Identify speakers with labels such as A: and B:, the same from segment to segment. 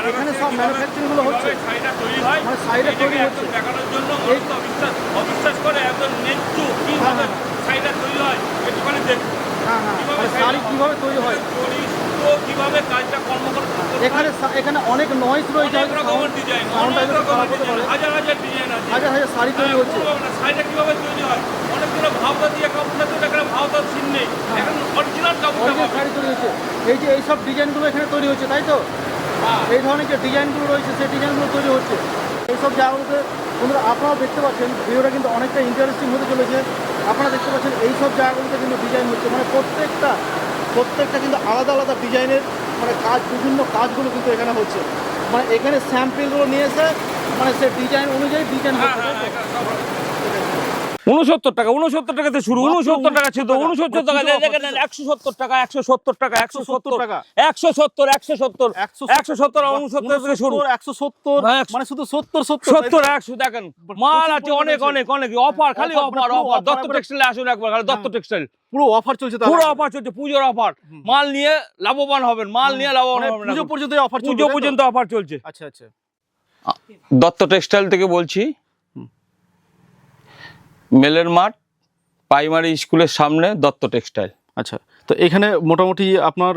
A: এখানে সব
B: manufacturing
A: ম্যানুফ্যাকচারিংগুলো হচ্ছে।
B: তৈরি হয়।
A: মানে তৈরি হচ্ছে।
B: দেখানোর জন্য
A: এই-
B: অবিশ্বাস অবিশ্বাস করে কীভাবে
A: হ্যাঁ,
B: শাড়িটা তৈরি হয়। একটুখানি দেখুন।
A: হ্যাঁ হ্যাঁ। মানে শাড়ি কীভাবে তৈরি হয়?
B: কীভাবে কাজটা কর্ম
A: এখানে এখানে অনেক নয়েজ রয়েছে।
B: হাজার হাজার ডিজাইন আছে।
A: হাজার হাজার শাড়ি তৈরি
B: হ্যাঁ,
A: হচ্ছে।
B: শাড়িটা কীভাবে তৈরি হয়? অনেকগুলো দিয়ে কাপড়টা তৈরি এখানে ভাবটা সিন নেই। এখন অরিজিনাল পাবে
A: শাড়ি তৈরি হচ্ছে। এই যে এইসব ডিজাইনগুলো এখানে তৈরি হচ্ছে তাই তো?
B: হ্যাঁ।
A: এই ধরনের যে ডিজাইনগুলো রয়েছে, সেই ডিজাইনগুলো তৈরি হচ্ছে। এইসব জায়গাগুলোতে বন্ধুরা আপনারাও দেখতে পাচ্ছেন, ভিডিওটা কিন্তু অনেকটা ইন্টারেস্টিং হতে চলেছে। আপনারা দেখতে পাচ্ছেন এইসব জায়গাগুলোতে কিন্তু ডিজাইন হচ্ছে। মানে প্রত্যেকটা প্রত্যেকটা কিন্তু আলাদা আলাদা ডিজাইনের মানে কাজ, বিভিন্ন কাজগুলো কিন্তু এখানে হচ্ছে। মানে এখানে স্যাম্পেলগুলো নিয়ে এসে মানে সে ডিজাইন অনুযায়ী ডিজাইন হচ্ছে
B: হ্যাঁ
A: তাই তো?
B: হ্যাঁ, এখানে সব
C: উনসত্তর টাকা উনসত্তর টাকাতে শুরু উনসত্তর টাকা ছিল উনসত্তর টাকা। একশো সত্তর টাকা একশো সত্তর টাকা একশো সত্তর
A: টাকা।
C: একশো সত্তর একশো সত্তর একশো সত্তর উনসত্তর থেকে শুরু।
A: 170
C: হ্যাঁ, একশো-
A: মানে শুধু 70 70
C: সত্তর একশো দেখেন মাল আছে অনেক অনেক অনেক অফার খালি অফার অফার দত্ত টেক্সটাইলে আসুন একবার খালি দত্ত টেক্সটাইল
A: পুরো অফার চলছে
C: পুরো অফার চলছে পুজোর অফার মাল নিয়ে লাভবান হবেন মাল নিয়ে লাভবান
A: মানে
C: হবেন
A: পুজো পর্যন্ত অফার
C: পুজো পর্যন্ত অফার চলছে।
A: আচ্ছা আচ্ছা।
C: দত্ত টেক্সটাইল থেকে বলছি মেলের মাঠ প্রাইমারি স্কুলের সামনে দত্ত টেক্সটাইল।
A: আচ্ছা তো এখানে মোটামুটি আপনার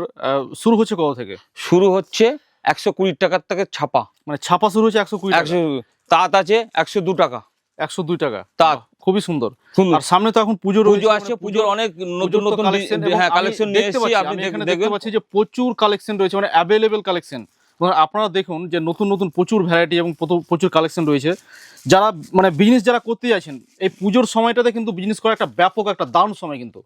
A: শুরু হচ্ছে কত থেকে?
C: শুরু হচ্ছে একশো কুড়ি টাকার থেকে ছাপা।
A: মানে ছাপা শুরু হচ্ছে একশো কুড়ি
C: একশো তাঁত আছে একশো দু টাকা।
A: একশো দুই টাকা?
C: তাঁত।
A: খুবই সুন্দর।
C: সুন্দর।
A: আর সামনে তো এখন পুজো
C: পুজো আছে
A: মানে
C: পুজোর অনেক নতুন নতুন
A: কালেকশন
C: হ্যাঁ কালেকশন নিয়ে এসেছি আপনি
A: এখানে দেখতে পাচ্ছি যে প্রচুর কালেকশন রয়েছে মানে অ্যাভেলেবেল কালেকশন আপনারা দেখুন যে নতুন নতুন প্রচুর ভ্যারাইটি এবং প্রচুর কালেকশন রয়েছে। যারা মানে বিজনেস যারা করতে যাচ্ছেন এই পুজোর সময়টাতে কিন্তু বিজনেস করা একটা ব্যাপক একটা দারুণ সময় কিন্তু।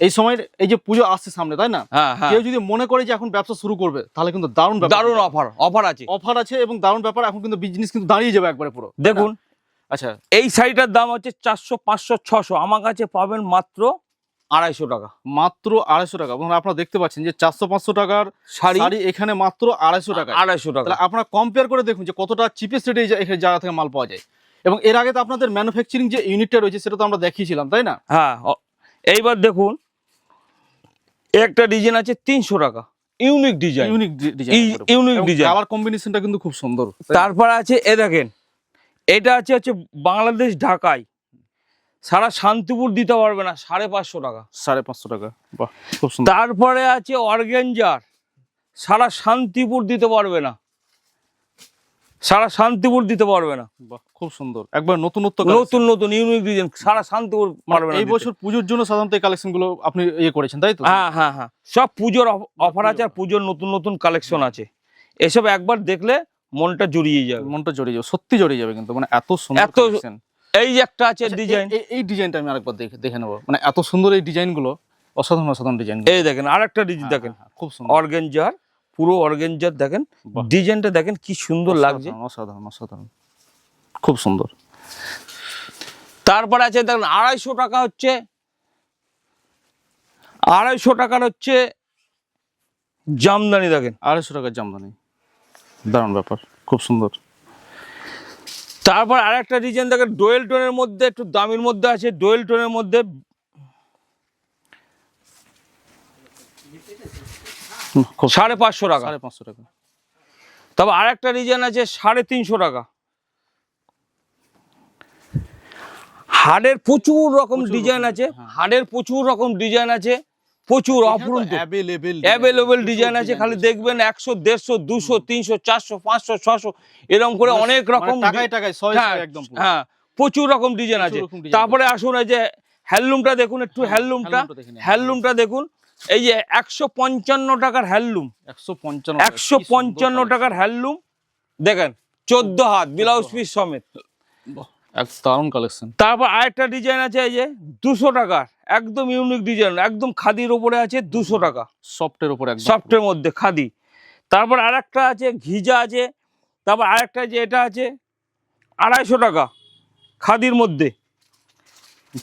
A: এই সময়ের এই যে পুজো আসছে সামনে তাই না?
C: হ্যাঁ হ্যাঁ।
A: কেউ যদি মনে করে যে এখন ব্যবসা শুরু করবে তাহলে কিন্তু দারুণ
C: দারুণ অফার অফার আছে।
A: অফার আছে এবং দারুণ ব্যাপার এখন কিন্তু বিজনেস কিন্তু দাঁড়িয়ে যাবে একবারে পুরো।
C: দেখুন।
A: আচ্ছা।
C: এই শাড়িটার দাম হচ্ছে চারশো পাঁচশো ছশো। আমার কাছে পাবেন মাত্র আড়াইশো টাকা।
A: মাত্র আড়াইশো টাকা। বন্ধুরা আপনারা দেখতে পাচ্ছেন যে চারশো পাঁচশো টাকার
C: শাড়ি
A: এখানে মাত্র আড়াইশো টাকা
C: আড়াইশো টাকা।
A: আপনারা কম্পেয়ার করে দেখুন যে কতটা চিপেস্ট রেটে এখানে জায়গা থেকে মাল পাওয়া যায়। এবং এর আগে তো আপনাদের ম্যানুফ্যাকচারিং যে ইউনিটটা রয়েছে সেটা তো আমরা দেখিয়েছিলাম তাই না?
C: হ্যাঁ এইবার দেখুন একটা ডিজাইন আছে তিনশো টাকা। ইউনিক ডিজাইন
A: ইউনিক
C: এই unique design।
A: কালার কম্বিনেশনটা কিন্তু খুব সুন্দর।
C: তারপর আছে এ দেখেন এটা আছে হচ্ছে বাংলাদেশ ঢাকায়। সারা শান্তিপুর দিতে পারবে না সাড়ে পাঁচশো টাকা।
A: সাড়ে পাঁচশো টাকা বাহ খুব সুন্দর।
C: তারপরে আছে অর্গেঞ্জার সারা শান্তিপুর দিতে পারবে না। সারা শান্তিপুর দিতে পারবে না।
A: বাহ খুব সুন্দর। একবার নতুনত্ব
C: নতুন নতুন ইউনিক ডিজাইন সারা শান্তিপুর পারবে না
A: মানে এই বছর পুজোর জন্য সাধারণত এই কালেকশনগুলো আপনি ইয়ে করেছেন তাই তো?
C: হ্যাঁ হ্যাঁ হ্যাঁ। সব পুজোর অফার আছে আর পুজোর নতুন নতুন কালেকশন আছে। এসব একবার দেখলে মনটা জড়িয়ে যাবে।
A: মনটা জড়িয়ে যাবে সত্যি জড়িয়ে যাবে কিন্তু মানে এত সুন্দর
C: এত। এই যে একটা আছে
A: আচ্ছা,
C: ডিজাইন
A: এই- এই- ডিজাইনটা আমি আরেকবার দেখে দেখে নেব। মানে এত সুন্দর এই ডিজাইনগুলো অসাধারণ অসাধারণ ডিজাইন
C: এই দেখেন আরেকটা ডিজাইন দেখেন।
A: খুব সুন্দর।
C: অর্গেঞ্জার পুরো অর্গেঞ্জার দেখেন। ডিজাইনটা দেখেন কি সুন্দর লাগছে।
A: অসাধারণ অসাধারণ। খুব সুন্দর।
C: তারপরে আছে দেখেন আড়াইশো টাকা হচ্ছে আড়াইশো টাকার হচ্ছে জামদানি দেখেন।
A: আড়াইশো টাকার জামদানি। দারুণ ব্যাপার খুব সুন্দর।
C: তারপর আরেকটা ডিজাইন দেখেন ডোয়েল টোনের মধ্যে একটু দামির মধ্যে আছে ডোয়েল টোনের মধ্যে। সাড়ে পাঁচশো টাকা।
A: সাড়ে পাঁচশো টাকা।
C: তবে আরেকটা ডিজাইন আছে সাড়ে তিনশো টাকা। হাড়ের প্রচুর রকম ডিজাইন আছে
A: হ্যাঁ।
C: হাড়ের প্রচুর রকম ডিজাইন আছে। প্রচুর অফুরন্ত।
A: অ্যাভেলেবেল
C: ডিজাইন আছে খালি দেখবেন একশো দেড়শো দুশো তিনশো চারশো পাঁচশো ছশো এরকম করে অনেক রকম
A: মানে
C: হ্যাঁ। হ্যাঁ প্রচুর রকম ডিজাইন আছে। তারপরে আসুন এই যে হ্যান্ডলুমটা দেখুন একটু হ্যান্ডলুমটা।
A: হ্যান্ডলুমটা।
C: হ্যান্ডলুমটা দেখুন এই যে একশো পঞ্চান্ন টাকার হ্যান্ডলুম।
A: একশো পঞ্চান্ন
C: টাকার হ্যান্ডলুম দেখেন চোদ্দ হাত ব্লাউজ পিস সমেত।
A: দারুণ কালেকশন
C: তারপর আরেকটা ডিজাইন আছে এই যে দুশো টাকার একদম ইউনিক ডিজাইন একদম খাদির ওপরে আছে দুশো টাকা।
A: সফটের উপর একদম।
C: সফটের মধ্যে খাদি। তারপর আরেকটা আছে ঘিজা আছে তারপর আরেকটা যে এটা আছে আড়াইশো টাকা খাদির মধ্যে।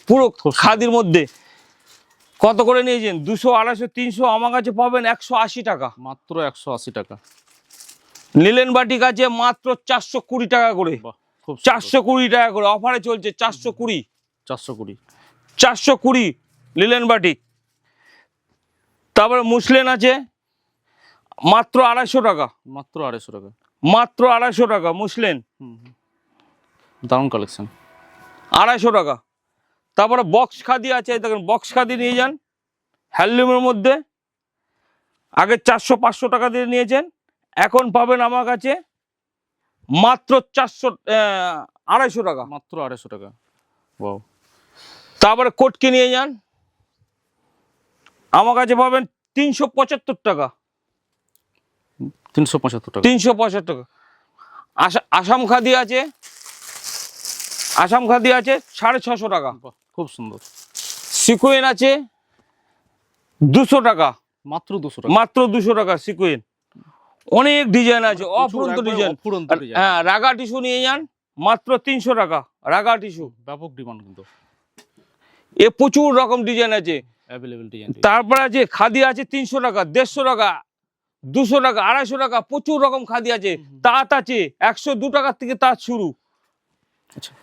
C: পুরো খাদির মধ্যে। কত করে নিয়েছেন? দুশো আড়াইশো তিনশো আমার কাছে পাবেন একশো আশি টাকা।
A: মাত্র একশো আশি টাকা।
C: লিলেন বাটিক আছে মাত্র চারশো কুড়ি টাকা করে।
A: খুব
C: চারশো কুড়ি টাকা করে অফারে চলছে চারশো কুড়ি।
A: চারশো কুড়ি।
C: চারশো কুড়ি লিলেন বাটিক তারপরে মুসলেন আছে মাত্র আড়াইশো টাকা।
D: মাত্র আড়াইশো টাকা।
C: মাত্র আড়াইশো টাকা মুসলেন।
D: দারুণ কালেকশন
C: আড়াইশো টাকা। তারপরে বক্স খাদি আছে দেখেন বক্স খাদি নিয়ে যান। হ্যান্ডলুমের মধ্যে। আগে চারশো পাঁচশো টাকা দিয়ে নিয়েছেন। এখন পাবেন আমার কাছে মাত্র চারশো আড়াইশো টাকা।
D: মাত্র আড়াইশো টাকা। বাও
C: তারপরে কোটকে নিয়ে যান। আমার কাছে পাবেন তিনশো পঁচাত্তর টাকা।
D: তিনশো পঁচাত্তর টাকা।
C: তিনশো পঁচাত্তর টাকা। আসা- আসাম খাদি আছে। আসাম খাদি আছে সাড়ে ছশো টাকা।
D: খুব সুন্দর।
C: সিকুয়েন আছে দুশো টাকা।
D: মাত্র দুশো টাকা।
C: মাত্র দুশো টাকা সিকুয়েন। অনেক ডিজাইন আছে অফুরন্ত ডিজাইন হ্যাঁ রাগা টিস্যু নিয়ে যান মাত্র তিনশো টাকা রাগা টিস্যু।
D: ব্যাপক ডিমান্ড কিন্তু।
C: এ প্রচুর রকম ডিজাইন আছে। তারপরে আছে খাদি আছে তিনশো টাকা দেড়শো টাকা দুশো টাকা আড়াইশো টাকা প্রচুর রকম খাদি আছে। তাঁত আছে একশো দু টাকার থেকে তাঁত শুরু।
D: আচ্ছা।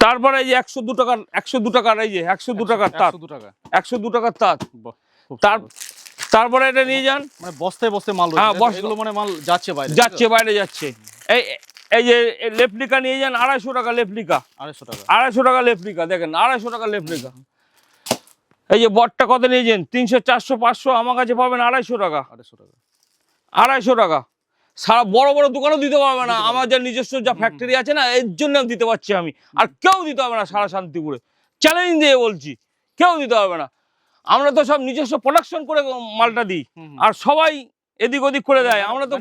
C: তারপরে এই যে একশো দু টাকার একশো দু টাকার এই যে একশো দু টাকার তাঁত।
D: একশো দু টাকা।
C: একশো দু টাকার তাঁত। তার। তারপরে এটা নিয়ে যান।
D: মানে বস্তায় বস্তায় মাল
C: হ্যাঁ,
D: রয়েছে
C: বস্তা-
D: এগুলো মানে মাল যাচ্ছে বাইরে
C: যাচ্ছে বাইরে যাচ্ছে। এই এই যে লেপলিকা নিয়ে যান আড়াইশো টাকা লেপলিকা।
D: আড়াইশো টাকা।
C: আড়াইশো টাকা লেপলিকা দেখেন আড়াইশো টাকা লেপলিকা। এই যে বটটা কত নিয়েছেন তিনশো চারশো পাঁচশো আমার কাছে পাবেন আড়াইশো টাকা।
D: আড়াইশো টাকা।
C: আড়াইশো টাকা। সারা বড় বড় দোকানও দিতে পারবে না। আমার যা নিজস্ব যা ফ্যাক্টরি আছে না এর জন্য দিতে পারছি আমি। আর কেউ দিতে পারবে না সারা শান্তিপুরে। চ্যালেঞ্জ দিয়ে বলছি কেউ দিতে পারবে না। আমরা তো সব নিজস্ব প্রোডাকশন করে মালটা দিই। আর সবাই এদিক ওদিক করে দেয়। আমরা তো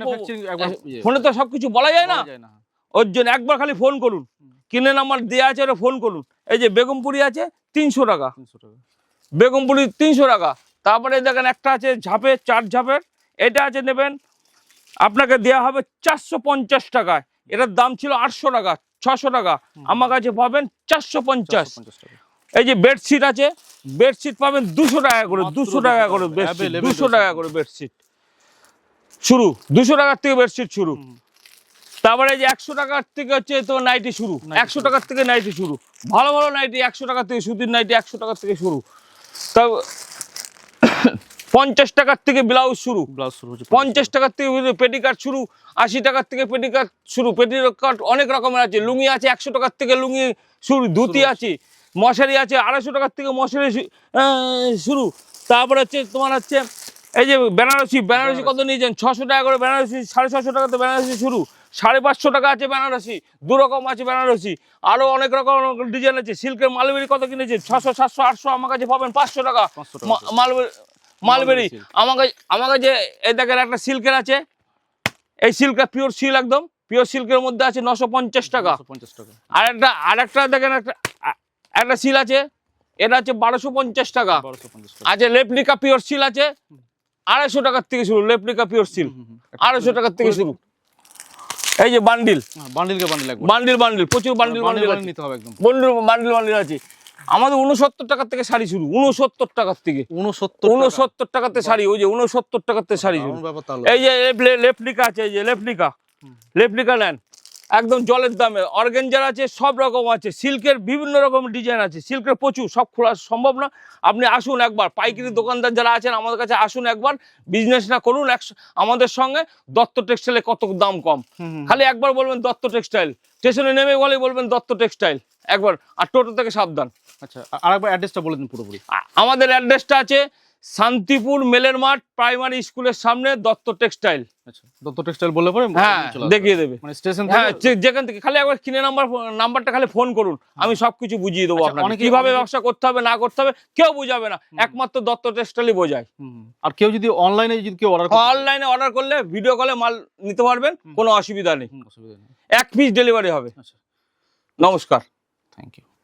D: ইয়ে
C: ফোনে তো সবকিছু বলা যায় না।
D: না
C: ওর জন্য একবার খালি ফোন করুন। কিনে নাম্বার দেওয়া আছে ফোন করুন। এই যে বেগমপুরি আছে তিনশো টাকা। বেগমপুরি তিনশো টাকা। তারপরে দেখেন একটা আছে ঝাপে চার ঝাপের। এটা আছে নেবেন আপনাকে দেওয়া হবে চারশো পঞ্চাশ টাকায়। এটার দাম ছিল আটশো টাকা ছশো টাকা। আমার কাছে পাবেন চারশো পঞ্চাশ।
D: চারশো পঞ্চাশ টাকা।
C: এই যে বেডশিট আছে বেডশিট পাবেন দুশো টাকা করে দুশো টাকা। করে বেডশিট দুশো টাকা করে বেডশিট। শুরু দুশো টাকার থেকে বেডশিট শুরু। তারপরে এই যে একশো টাকার থেকে হচ্ছে তো নাইটি শুরু। একশো টাকার থেকে নাইটি শুরু। ভালো ভালো নাইটি একশো টাকা থেকে সুতির নাইটি একশো টাকার থেকে শুরু। তা পঞ্চাশ টাকার থেকে ব্লাউজ শুরু।
D: ব্লাউজ শুরু
C: পঞ্চাশ টাকার থেকে পেটিকাট শুরু আশি টাকার থেকে পেটিকাট শুরু। পেটিকাট অনেক রকমের আছে লুঙ্গি আছে একশো টাকার থেকে লুঙ্গি শুরু ধুতি আছে। মশারি আছে আড়াইশো টাকার থেকে মশারি শুরু। তারপরে হচ্ছে তোমার হচ্ছে এই যে বেনারসি বেনারসি কত নিয়েছেন? ছশো টাকা করে বেনারসি সাড়ে ছশো টাকাতে বেনারসি শুরু। সাড়ে পাঁচশো টাকা আছে বেনারসি দু রকম আছে বেনারসি। আরও অনেক রকম ডিজাইন আছে সিল্কের মালবেরি কত কিনেছে ছশো সাতশো আটশো আমার কাছে পাবেন পাঁচশো টাকা।
D: 500
C: মালবেরি। মালবেরি আমার কাছে আমার কাছে এই দেখেন একটা সিল্কের আছে। এই সিল্কটা পিওর সিল্ক একদম। পিওর সিল্কের মধ্যে আছে নশো পঞ্চাশ টাকা।
D: পঞ্চাশ টাকা।
C: আর একটা আর একটা দেখেন একটা একটা সিল আছে এটা হচ্ছে বারোশো পঞ্চাশ টাকা। আছে লেপলিকা পিওর সিল আছে আড়াইশো টাকার থেকে শুরু লেপলিকা পিওর সিল। আড়াইশো টাকার থেকে শুরু। এই যে বান্ডিল
D: বান্ডিলকে বান্ডিল
C: বান্ডিল বান্ডিল প্রচুর বান্ডিল
D: বান্ডিল
C: বান্ডিল
D: বান্ডিল
C: আছে।
D: নিতে হবে একদম।
C: বান্ডিল বান্ডিল বান্ডিল আছে। আমাদের উনসত্তর টাকার থেকে শাড়ি শুরু উনসত্তর টাকার থেকে।
D: উনসত্তর
C: উনসত্তর টাকাতে শাড়ি ওই যে উনসত্তর টাকাতে শাড়ি এই যে লেপ- লেপলিকা আছে এই যে লেপলিকা লেপলিকা নেন। একদম জলের দামে। অর্গেঞ্জার আছে সব রকম আছে। সিল্কের বিভিন্ন রকম ডিজাইন আছে। সিল্কের প্রচুর সব খোলা সম্ভব না। আপনি আসুন একবার। পাইকারি দোকানদার যারা আছেন আমাদের কাছে আসুন একবার। বিজনেস না করুন আমাদের সঙ্গে দত্ত টেক্সটাইলে কত দাম কম। খালি একবার বলবেন দত্ত টেক্সটাইল স্টেশনে নেমে বলে বলবেন দত্ত টেক্সটাইল একবার। আর টোটো থেকে সাবধান।
D: আচ্ছা আর একবার অ্যাড্রেসটা বলে দিন পুরোপুরি।
C: আমাদের অ্যাড্রেসটা আছে শান্তিপুর মেলের মাঠ প্রাইমারি স্কুলের সামনে দত্ত টেক্সটাইল।
D: আচ্ছা দত্ত টেক্সটাইল বললে পরে
C: হ্যাঁ দেখিয়ে দেবে।
D: মানে স্টেশন
C: হ্যাঁ যেখান থেকে খালি একবার কিনে নাম্বার নাম্বারটা খালি ফোন করুন। আমি সবকিছু বুঝিয়ে দেবো
D: আচ্ছা,
C: আপনাকে। কীভাবে ব্যবসা করতে হবে না করতে হবে কেউ বুঝাবে না। একমাত্র দত্ত টেক্সটাইলই বোঝায়।
D: আর কেউ যদি অনলাইনে যদি কেউ অর্ডার
C: অনলাইনে অর্ডার করলে ভিডিও কলে মাল নিতে পারবেন কোনো অসুবিধা নেই।
D: অসুবিধা নেই।
C: এক পিস ডেলিভারি হবে।
D: আচ্ছা।
C: নমস্কার।
D: Thank you